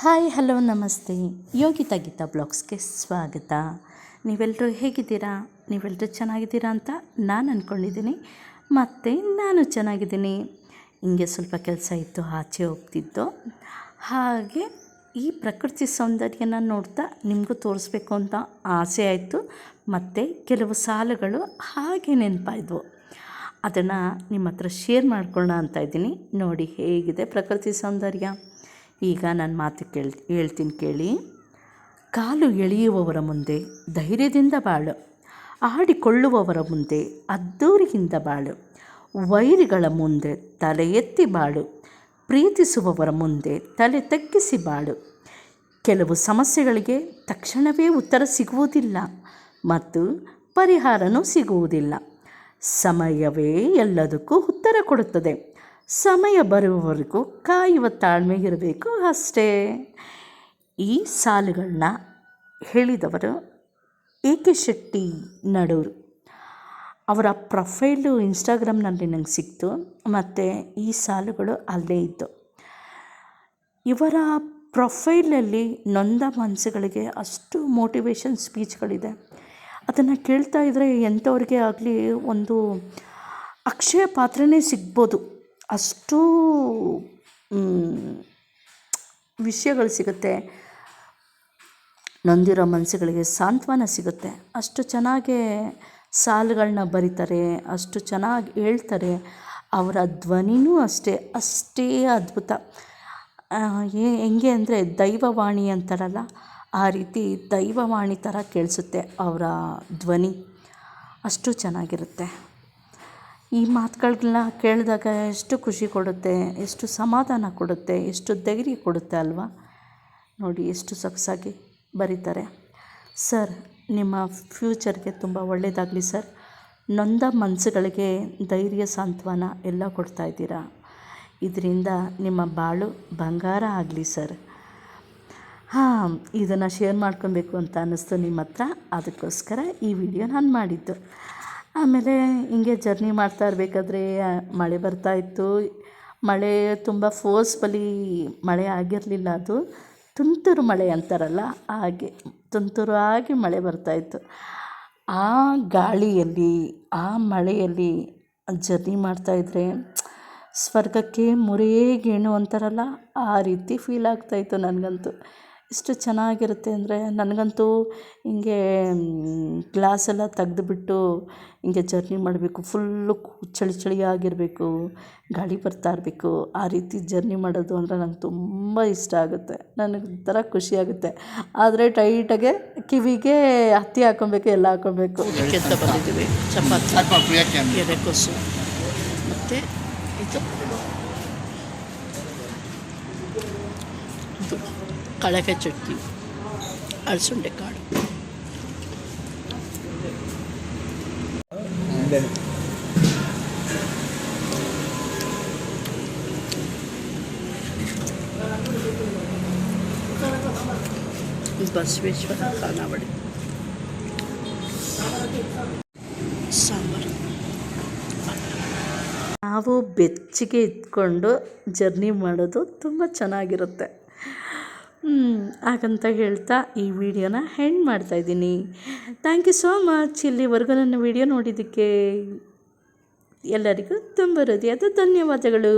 Hi, hello, ನಮಸ್ತೆ. ಯೋಗಿತಾ ಗೀತಾ ಬ್ಲಾಗ್ಸ್ಗೆ ಸ್ವಾಗತ. ನೀವೆಲ್ಲರೂ ಹೇಗಿದ್ದೀರಾ? ನೀವೆಲ್ಲರೂ ಚೆನ್ನಾಗಿದ್ದೀರಾ ಅಂತ ನಾನು ಅಂದ್ಕೊಂಡಿದ್ದೀನಿ ಮತ್ತು ನಾನು ಚೆನ್ನಾಗಿದ್ದೀನಿ. ಹಿಂಗೆ ಸ್ವಲ್ಪ ಕೆಲಸ ಇತ್ತು, ಆಚೆ ಹೋಗ್ತಿದ್ದು. ಹಾಗೆ ಈ ಪ್ರಕೃತಿ ಸೌಂದರ್ಯನ ನೋಡ್ತಾ ನಿಮಗೂ ತೋರಿಸ್ಬೇಕು ಅಂತ ಆಸೆ ಆಯಿತು. ಮತ್ತು ಕೆಲವು ಸಾಲುಗಳು ಹಾಗೆ ನೆನಪಾಯಿದ್ವು ಅದನ್ನು ನಿಮ್ಮ ಹತ್ರ ಶೇರ್ ಮಾಡ್ಕೊಳ್ಳೋಣ ಅಂತ ಇದ್ದೀನಿ. ನೋಡಿ ಹೇಗಿದೆ ಪ್ರಕೃತಿ ಸೌಂದರ್ಯ. ಈಗ ನನ್ನ ಮಾತು ಕೇಳ್, ಹೇಳ್ತೀನಿ ಕೇಳಿ. ಕಾಲು ಎಳೆಯುವವರ ಮುಂದೆ ಧೈರ್ಯದಿಂದ ಬಾಳು. ಆಡಿಕೊಳ್ಳುವವರ ಮುಂದೆ ಅದ್ದೂರಿಯಿಂದ ಬಾಳು. ವೈರಿಗಳ ಮುಂದೆ ತಲೆ ಎತ್ತಿ ಬಾಳು. ಪ್ರೀತಿಸುವವರ ಮುಂದೆ ತಲೆ ತಗ್ಗಿಸಿ ಬಾಳು. ಕೆಲವು ಸಮಸ್ಯೆಗಳಿಗೆ ತಕ್ಷಣವೇ ಉತ್ತರ ಸಿಗುವುದಿಲ್ಲ ಮತ್ತು ಪರಿಹಾರನೂ ಸಿಗುವುದಿಲ್ಲ. ಸಮಯವೇ ಎಲ್ಲದಕ್ಕೂ ಉತ್ತರ ಕೊಡುತ್ತದೆ. ಸಮಯ ಬರುವವರೆಗೂ ಕಾಯುವ ತಾಳ್ಮೆ ಇರಬೇಕು ಅಷ್ಟೇ. ಈ ಸಾಲುಗಳನ್ನ ಹೇಳಿದವರು ಎ ಕೆ ಶೆಟ್ಟಿ ನಡೂರು. ಅವರ ಪ್ರೊಫೈಲು ಇನ್ಸ್ಟಾಗ್ರಾಮ್ನಲ್ಲಿ ನಂಗೆ ಸಿಕ್ತು, ಮತ್ತು ಈ ಸಾಲುಗಳು ಅಲ್ಲೇ ಇತ್ತು ಇವರ ಪ್ರೊಫೈಲಲ್ಲಿ ನೊಂದ ಮನಸ್ಸುಗಳಿಗೆ ಅಷ್ಟು ಮೋಟಿವೇಶನ್ ಸ್ಪೀಚ್ಗಳಿದೆ ಅದನ್ನು ಕೇಳ್ತಾ ಇದ್ದರೆ ಎಂಥವ್ರಿಗೆ ಆಗಲಿ ಒಂದು ಅಕ್ಷಯ ಪಾತ್ರನೇ ಸಿಗ್ಬೋದು. ಅಷ್ಟೂ ವಿಷಯಗಳು ಸಿಗುತ್ತೆ. ನೊಂದಿರೋ ಮನಸ್ಸುಗಳಿಗೆ ಸಾಂತ್ವನ ಸಿಗುತ್ತೆ. ಅಷ್ಟು ಚೆನ್ನಾಗೇ ಸಾಲುಗಳನ್ನ ಬರೀತಾರೆ, ಅಷ್ಟು ಚೆನ್ನಾಗಿ ಹೇಳ್ತಾರೆ. ಅವರ ಧ್ವನಿನೂ ಅಷ್ಟೇ ಅಷ್ಟೇ ಅದ್ಭುತ. ಹೆಂಗೆ ಅಂದರೆ ದೈವವಾಣಿ ಅಂತಾರಲ್ಲ, ಆ ರೀತಿ ದೈವವಾಣಿ ಥರ ಕೇಳಿಸುತ್ತೆ ಅವರ ಧ್ವನಿ. ಅಷ್ಟು ಚೆನ್ನಾಗಿರುತ್ತೆ. ಈ ಮಾತುಗಳನ್ನ ಕೇಳಿದಾಗ ಎಷ್ಟು ಖುಷಿ ಕೊಡುತ್ತೆ, ಎಷ್ಟು ಸಮಾಧಾನ ಕೊಡುತ್ತೆ, ಎಷ್ಟು ಧೈರ್ಯ ಕೊಡುತ್ತೆ ಅಲ್ವಾ? ನೋಡಿ ಎಷ್ಟು ಸೊಗಸಾಗಿ ಬರೀತಾರೆ. ಸರ್, ನಿಮ್ಮ ಫ್ಯೂಚರ್ಗೆ ತುಂಬ ಒಳ್ಳೆಯದಾಗಲಿ ಸರ್. ನೊಂದ ಮನಸ್ಸುಗಳಿಗೆ ಧೈರ್ಯ, ಸಾಂತ್ವನ ಎಲ್ಲ ಕೊಡ್ತಾ ಇದ್ದೀರಾ? ಇದರಿಂದ ನಿಮ್ಮ ಬಾಳು ಬಂಗಾರ ಆಗಲಿ ಸರ್. ಹಾಂ, ಇದನ್ನು ಶೇರ್ ಮಾಡ್ಕೊಬೇಕು ಅಂತ ಅನ್ನಿಸ್ತು ನಿಮ್ಮ ಹತ್ರ. ಅದಕ್ಕೋಸ್ಕರ ಈ ವಿಡಿಯೋ ನಾನು ಮಾಡಿದ್ದು. ಆಮೇಲೆ ಹಿಂಗೆ ಜರ್ನಿ ಮಾಡ್ತಾ ಇರಬೇಕಾದ್ರೆ ಮಳೆ ಬರ್ತಾ ಇತ್ತು. ಮಳೆ ತುಂಬ ಫೋರ್ಸ್ಫಲಿ ಮಳೆ ಆಗಿರಲಿಲ್ಲ ಅದು. ತುಂತುರು ಮಳೆ ಅಂತಾರಲ್ಲ, ಹಾಗೆ ತುಂತುರು ಆಗಿ ಮಳೆ ಬರ್ತಾಯಿತ್ತು ಆ ಗಾಳಿಯಲ್ಲಿ, ಆ ಮಳೆಯಲ್ಲಿ ಜರ್ನಿ ಮಾಡ್ತಾಯಿದ್ರೆ ಸ್ವರ್ಗಕ್ಕೆ ಮುರೇಗೇಣು ಅಂತಾರಲ್ಲ, ಆ ರೀತಿ ಫೀಲ್ ಆಗ್ತಾಯಿತ್ತು ನನಗಂತೂ. ಎಷ್ಟು ಚೆನ್ನಾಗಿರುತ್ತೆ ಅಂದರೆ ನನಗಂತೂ ಹಿಂಗೆ ಗ್ಲಾಸೆಲ್ಲ ತೆಗೆದುಬಿಟ್ಟು ಹಿಂಗೆ ಜರ್ನಿ ಮಾಡಬೇಕು ಫುಲ್ಲು ಚಳಿ ಚಳಿಯಾಗಿರಬೇಕು ಗಾಳಿ ಬರ್ತಾ ಇರಬೇಕು. ಆ ರೀತಿ ಜರ್ನಿ ಮಾಡೋದು ಅಂದರೆ ನಂಗೆ ತುಂಬ ಇಷ್ಟ ಆಗುತ್ತೆ. ನನಗೆ ಒಂಥರ ಖುಷಿ ಆಗುತ್ತೆ. ಆದರೆ ಟೈಟಾಗೆ ಕಿವಿಗೆ ಹತ್ತಿ ಹಾಕ್ಕೊಬೇಕು ಎಲ್ಲ ಹಾಕ್ಕೊಬೇಕು ಅಂತ ಬಂದಿದ್ದೀವಿ. ಚಪಾತಿ ಎಲೆಕೋಸು ಮತ್ತು ಇದು? ಇದು ಕಳಕೆ ಚಟ್ನಿ ಅಳಸುಂಡೆ ಕಾಳು. ಬಸವೇಶ್ವರ ಖಾನಾವಳಿ ನಾವು ಬೆಚ್ಚಗೆ ಇದ್ಕೊಂಡು ಜರ್ನಿ ಮಾಡೋದು ತುಂಬ ಚೆನ್ನಾಗಿರುತ್ತೆ. ಹಾಗಂತ ಹೇಳ್ತಾ ಈ ವಿಡಿಯೋನ ಹೆಂಡ್ ಮಾಡ್ತಾಯಿದ್ದೀನಿ ಥ್ಯಾಂಕ್ ಯು ಸೋ ಮಚ್ ಇಲ್ಲಿವರೆಗೂ ನನ್ನ ವಿಡಿಯೋ ನೋಡಿದ್ದಕ್ಕೆ ಎಲ್ಲರಿಗೂ ತುಂಬ ಹೃದಯದ ಧನ್ಯವಾದಗಳು.